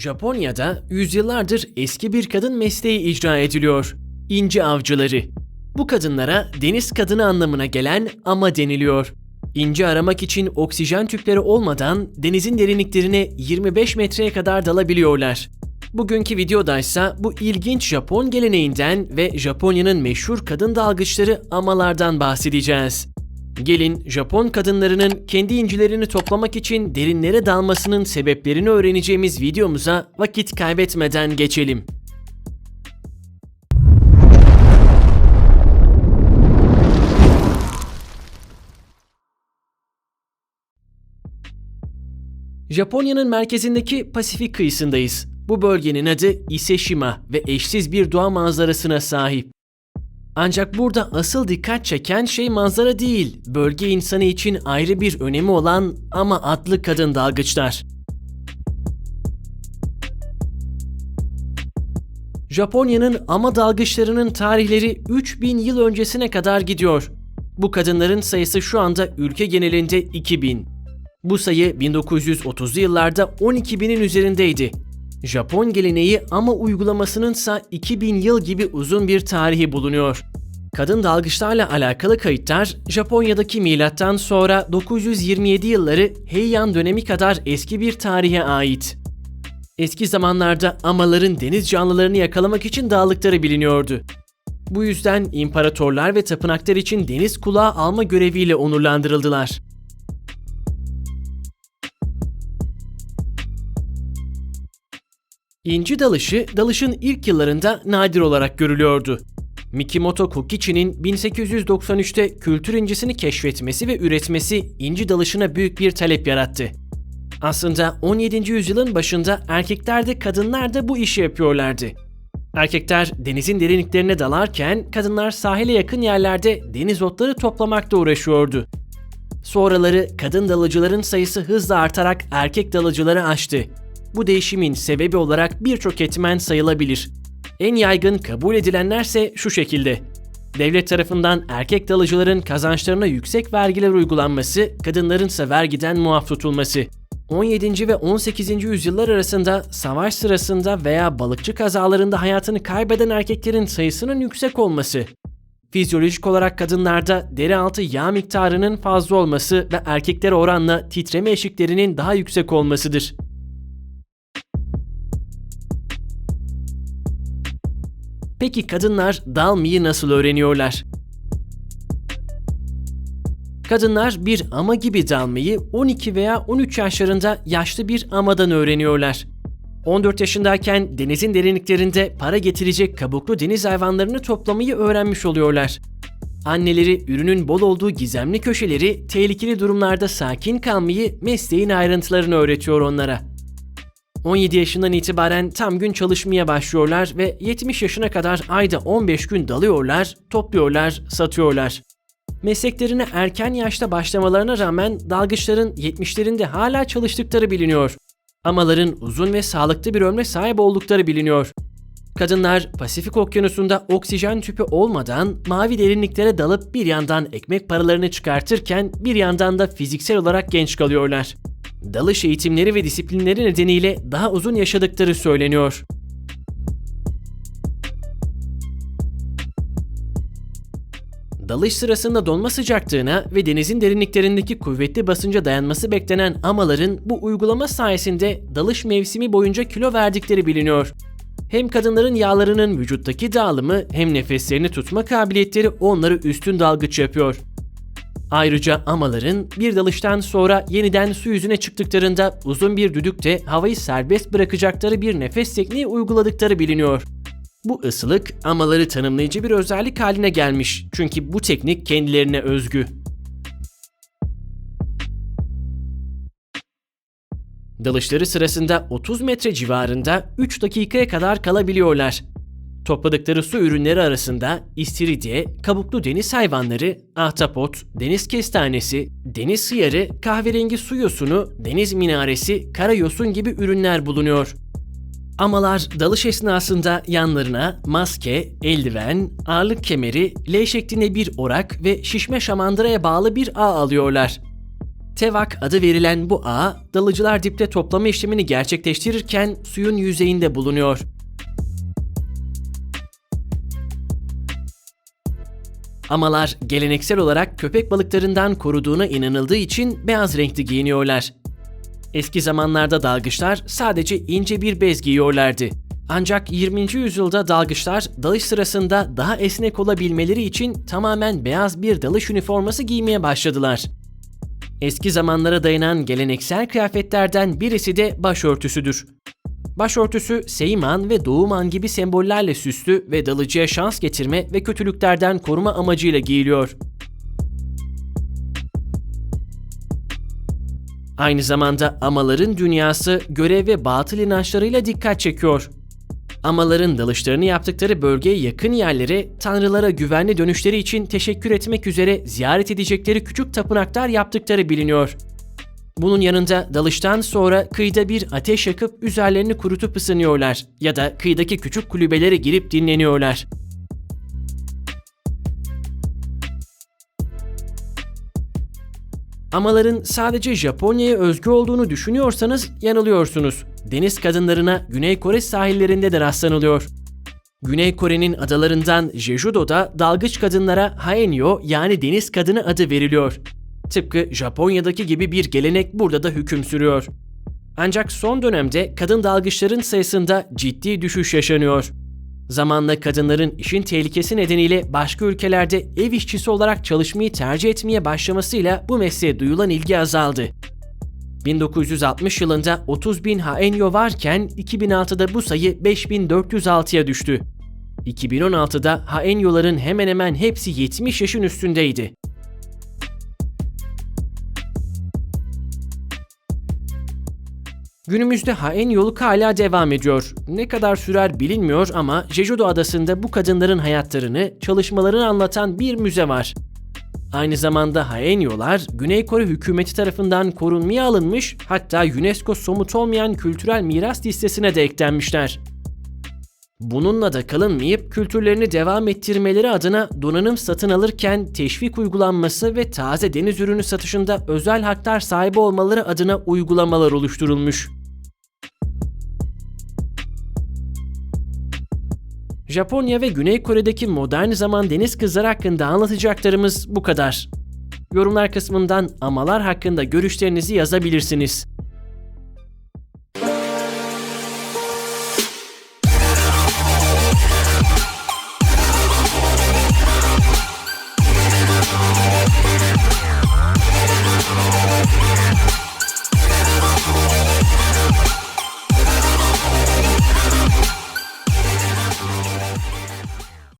Japonya'da yüzyıllardır eski bir kadın mesleği icra ediliyor. İnci avcıları. Bu kadınlara deniz kadını anlamına gelen ama deniliyor. İnci aramak için oksijen tüpleri olmadan denizin derinliklerine 25 metreye kadar dalabiliyorlar. Bugünkü videoda ise bu ilginç Japon geleneğinden ve Japonya'nın meşhur kadın dalgıçları amalardan bahsedeceğiz. Gelin Japon kadınlarının kendi incilerini toplamak için derinlere dalmasının sebeplerini öğreneceğimiz videomuza vakit kaybetmeden geçelim. Japonya'nın merkezindeki Pasifik kıyısındayız. Bu bölgenin adı Iseshima ve eşsiz bir doğa manzarasına sahip. Ancak burada asıl dikkat çeken şey manzara değil, bölge insanı için ayrı bir önemi olan ama adlı kadın dalgıçlar. Japonya'nın ama dalgıçlarının tarihleri 3000 yıl öncesine kadar gidiyor. Bu kadınların sayısı şu anda ülke genelinde 2000. Bu sayı 1930'lu yıllarda 12 binin üzerindeydi. Japon geleneği ama uygulamasının ise 2000 yıl gibi uzun bir tarihi bulunuyor. Kadın dalgıçlarla alakalı kayıtlar Japonya'daki milattan sonra 927 yılları Heian dönemi kadar eski bir tarihe ait. Eski zamanlarda amaların deniz canlılarını yakalamak için dağlıkları biliniyordu. Bu yüzden imparatorlar ve tapınaklar için deniz kulağı alma göreviyle onurlandırıldılar. İnci dalışı, dalışın ilk yıllarında nadir olarak görülüyordu. Mikimoto Kokichi'nin 1893'te kültür incisini keşfetmesi ve üretmesi inci dalışına büyük bir talep yarattı. Aslında 17. yüzyılın başında erkekler de kadınlar da bu işi yapıyorlardı. Erkekler denizin derinliklerine dalarken kadınlar sahile yakın yerlerde deniz otları toplamakta uğraşıyordu. Sonraları kadın dalıcıların sayısı hızla artarak erkek dalıcıları aştı. Bu değişimin sebebi olarak birçok etmen sayılabilir. En yaygın kabul edilenlerse şu şekilde. Devlet tarafından erkek dalıcıların kazançlarına yüksek vergiler uygulanması, kadınların ise vergiden muaf tutulması. 17. ve 18. yüzyıllar arasında savaş sırasında veya balıkçı kazalarında hayatını kaybeden erkeklerin sayısının yüksek olması. Fizyolojik olarak kadınlarda deri altı yağ miktarının fazla olması ve erkeklere oranla titreme eşiklerinin daha yüksek olmasıdır. Peki kadınlar dalmayı nasıl öğreniyorlar? Kadınlar bir ama gibi dalmayı 12 veya 13 yaşlarında yaşlı bir amadan öğreniyorlar. 14 yaşındayken denizin derinliklerinde para getirecek kabuklu deniz hayvanlarını toplamayı öğrenmiş oluyorlar. Anneleri ürünün bol olduğu gizemli köşeleri, tehlikeli durumlarda sakin kalmayı, mesleğin ayrıntılarını öğretiyor onlara. 17 yaşından itibaren tam gün çalışmaya başlıyorlar ve 70 yaşına kadar ayda 15 gün dalıyorlar, topluyorlar, satıyorlar. Mesleklerine erken yaşta başlamalarına rağmen dalgıçların 70'lerinde hala çalıştıkları biliniyor. Amaların uzun ve sağlıklı bir ömre sahip oldukları biliniyor. Kadınlar Pasifik Okyanusu'nda oksijen tüpü olmadan mavi derinliklere dalıp bir yandan ekmek paralarını çıkartırken bir yandan da fiziksel olarak genç kalıyorlar. Dalış eğitimleri ve disiplinleri nedeniyle daha uzun yaşadıkları söyleniyor. Dalış sırasında donma sıcaklığına ve denizin derinliklerindeki kuvvetli basınca dayanması beklenen amaların bu uygulama sayesinde dalış mevsimi boyunca kilo verdikleri biliniyor. Hem kadınların yağlarının vücuttaki dağılımı hem nefeslerini tutma kabiliyetleri onları üstün dalgıç yapıyor. Ayrıca amaların bir dalıştan sonra yeniden su yüzüne çıktıklarında uzun bir düdükte havayı serbest bırakacakları bir nefes tekniği uyguladıkları biliniyor. Bu ısılık amaları tanımlayıcı bir özellik haline gelmiş çünkü bu teknik kendilerine özgü. Dalışları sırasında 30 metre civarında 3 dakikaya kadar kalabiliyorlar. Topladıkları su ürünleri arasında istiridye, kabuklu deniz hayvanları, ahtapot, deniz kestanesi, deniz hıyarı, kahverengi su yosunu, deniz minaresi, kara yosun gibi ürünler bulunuyor. Amalar dalış esnasında yanlarına maske, eldiven, ağırlık kemeri, L şeklinde bir orak ve şişme şamandıraya bağlı bir ağ alıyorlar. Tevak adı verilen bu ağ, dalıcılar dipte toplama işlemini gerçekleştirirken suyun yüzeyinde bulunuyor. Amalar geleneksel olarak köpek balıklarından koruduğuna inanıldığı için beyaz renkli giyiniyorlar. Eski zamanlarda dalgıçlar sadece ince bir bez giyiyorlardı. Ancak 20. yüzyılda dalgıçlar dalış sırasında daha esnek olabilmeleri için tamamen beyaz bir dalış üniforması giymeye başladılar. Eski zamanlara dayanan geleneksel kıyafetlerden birisi de başörtüsüdür. Başörtüsü Seyman ve Doğuman gibi sembollerle süslü ve dalıcıya şans getirme ve kötülüklerden koruma amacıyla giyiliyor. Aynı zamanda amaların dünyası görev ve batıl inançlarıyla dikkat çekiyor. Amaların dalışlarını yaptıkları bölgeye yakın yerlere tanrılara güvenli dönüşleri için teşekkür etmek üzere ziyaret edecekleri küçük tapınaklar yaptıkları biliniyor. Bunun yanında dalıştan sonra kıyıda bir ateş yakıp üzerlerini kurutup ısınıyorlar ya da kıyıdaki küçük kulübelere girip dinleniyorlar. Amaların sadece Japonya'ya özgü olduğunu düşünüyorsanız yanılıyorsunuz. Deniz kadınlarına Güney Kore sahillerinde de rastlanılıyor. Güney Kore'nin adalarından Jejudo'da dalgıç kadınlara Haenyo yani deniz kadını adı veriliyor. Tıpkı Japonya'daki gibi bir gelenek burada da hüküm sürüyor. Ancak son dönemde kadın dalgıçların sayısında ciddi düşüş yaşanıyor. Zamanla kadınların işin tehlikesi nedeniyle başka ülkelerde ev işçisi olarak çalışmayı tercih etmeye başlamasıyla bu mesleğe duyulan ilgi azaldı. 1960 yılında 30 bin haenyo varken 2006'da bu sayı 5406'ya düştü. 2016'da haenyoların hemen hemen hepsi 70 yaşın üstündeydi. Günümüzde haen yolu hala devam ediyor. Ne kadar sürer bilinmiyor ama Jejudo adasında bu kadınların hayatlarını, çalışmalarını anlatan bir müze var. Aynı zamanda Haenyolar, Güney Kore hükümeti tarafından korunmaya alınmış hatta UNESCO somut olmayan kültürel miras listesine de eklenmişler. Bununla da kalınmayıp kültürlerini devam ettirmeleri adına donanım satın alırken teşvik uygulanması ve taze deniz ürünü satışında özel haklar sahibi olmaları adına uygulamalar oluşturulmuş. Japonya ve Güney Kore'deki modern zaman deniz kızları hakkında anlatacaklarımız bu kadar. Yorumlar kısmından amalar hakkında görüşlerinizi yazabilirsiniz.